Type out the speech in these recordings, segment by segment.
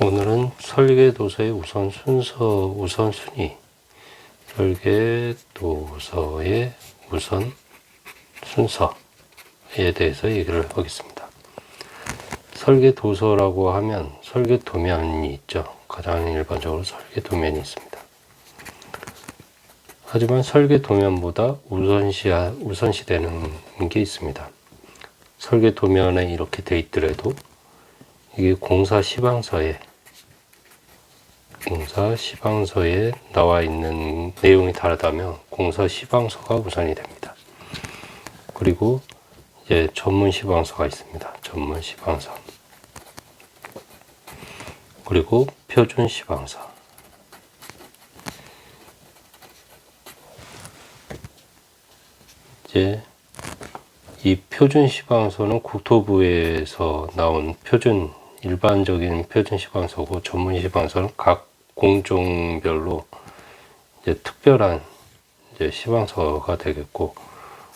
오늘은 설계도서의 우선 순서, 우선 순위, 설계도서의 우선 순서에 대해서 얘기를 하겠습니다. 설계도서라고 하면 설계도면이 있죠. 가장 일반적으로 설계도면이 있습니다. 하지만 설계도면보다 우선시, 우선시되는 게 있습니다. 설계도면에 이렇게 돼 있더라도 이게 공사 시방서에 공사 시방서에 나와 있는 내용이 다르다면 공사 시방서가 우선이 됩니다. 그리고 이제 전문 시방서가 있습니다. 전문 시방서. 그리고 표준 시방서. 이제 이 표준 시방서는 국토부에서 나온 표준 일반적인 표준 시방서고 전문 시방서는 각 공종별로 이제 특별한 이제 시방서가 되겠고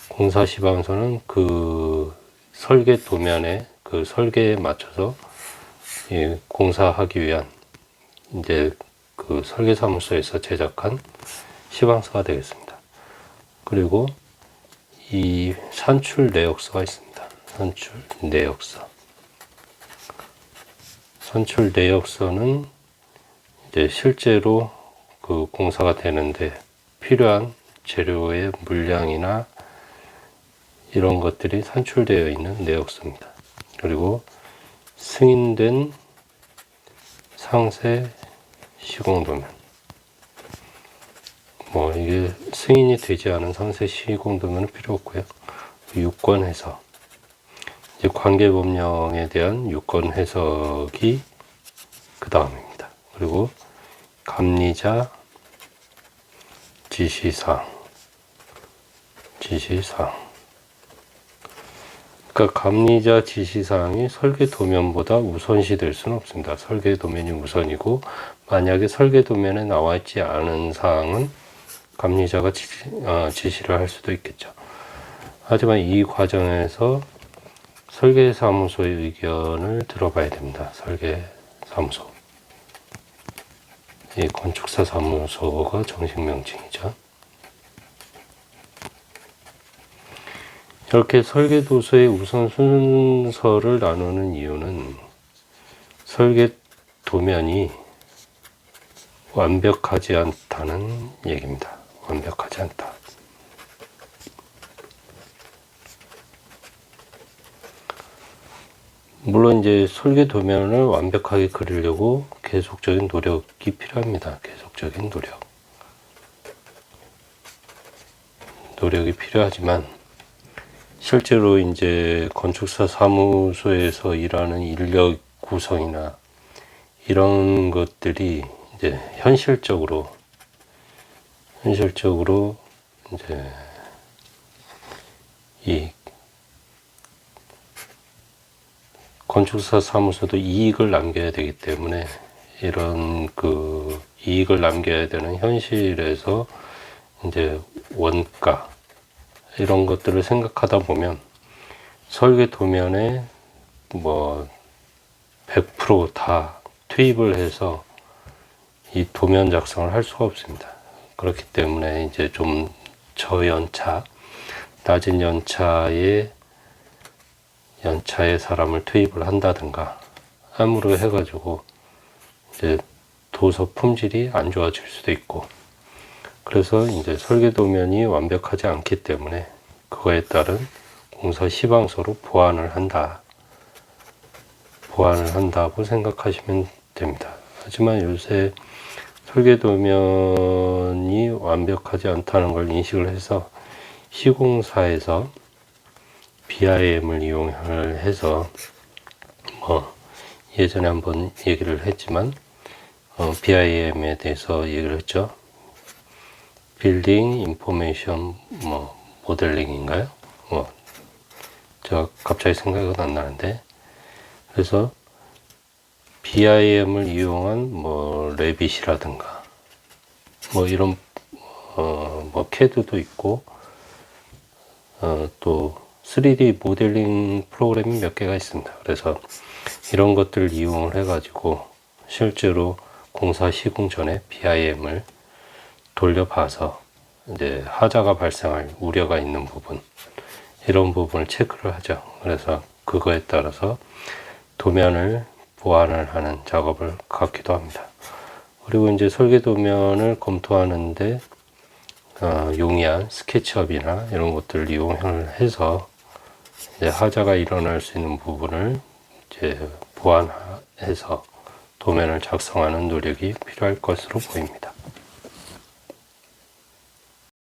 공사 시방서는 그 설계 도면에 그 설계에 맞춰서 이 공사하기 위한 이제 그 설계 사무소에서 제작한 시방서가 되겠습니다. 그리고 이 산출 내역서가 있습니다. 산출 내역서. 산출 내역서는 이제 실제로 그 공사가 되는데 필요한 재료의 물량이나 이런 것들이 산출되어 있는 내역서입니다. 그리고 승인된 상세 시공도면 뭐 이게 승인이 되지 않은 상세 시공도면은 필요 없고요. 유권 이제 관계 법령에 대한 유권 해석이 그 다음입니다. 그리고 감리자 지시사항 지시사항 그러니까 감리자 지시사항이 설계 도면보다 우선시 될 수는 없습니다. 설계 도면이 우선이고 만약에 설계 도면에 나와 있지 않은 사항은 감리자가 지시, 어, 지시를 할 수도 있겠죠. 하지만 이 과정에서 설계사무소의 의견을 들어봐야 됩니다. 설계사무소. 이 건축사 사무소가 정식 명칭이죠. 이렇게 설계도서의 우선 순서를 나누는 이유는 설계 도면이 완벽하지 않다는 얘기입니다. 완벽하지 않다. 물론 이제 설계 도면을 완벽하게 그리려고 계속적인 노력이 필요합니다. 계속적인 노력. 노력이 필요하지만 실제로 이제 건축사 사무소에서 일하는 인력 구성이나 이런 것들이 이제 현실적으로 현실적으로 이제 이 건축사 사무소도 이익을 남겨야 되기 때문에 이런 그 이익을 남겨야 되는 현실에서 이제 원가 이런 것들을 생각하다 보면 설계 도면에 뭐 100%다 투입을 해서 이 도면 작성을 할 수가 없습니다. 그렇기 때문에 이제 좀 저연차, 낮은 연차에 연차에 사람을 투입을 한다든가 함으로 해가지고 이제 도서 품질이 안 좋아질 수도 있고 그래서 이제 설계 도면이 완벽하지 않기 때문에 그거에 따른 공사 시방서로 보완을 한다. 보완을 한다고 생각하시면 됩니다. 하지만 요새 설계 도면이 완벽하지 않다는 걸 인식을 해서 시공사에서 BIM을 이용을 해서 뭐 예전에 한번 얘기를 했지만 어, BIM에 대해서 얘기를 했죠. 빌딩 인포메이션 뭐 모델링인가요? 뭐 제가 갑자기 생각은 안 나는데 그래서 BIM을 이용한 뭐 레빗이라든가 뭐 이런 어뭐 캐드도 있고 어또 3D 모델링 프로그램이 몇 개가 있습니다. 그래서 이런 것들을 이용을 해가지고 실제로 공사 시공 전에 BIM을 돌려봐서 이제 하자가 발생할 우려가 있는 부분 이런 부분을 체크를 하죠. 그래서 그거에 따라서 도면을 보완을 하는 작업을 갖기도 합니다. 그리고 이제 설계 도면을 검토하는데 어, 용이한 스케치업이나 이런 것들을 이용을 해서 이제 하자가 일어날 수 있는 부분을 이제 보완해서 도면을 작성하는 노력이 필요할 것으로 보입니다.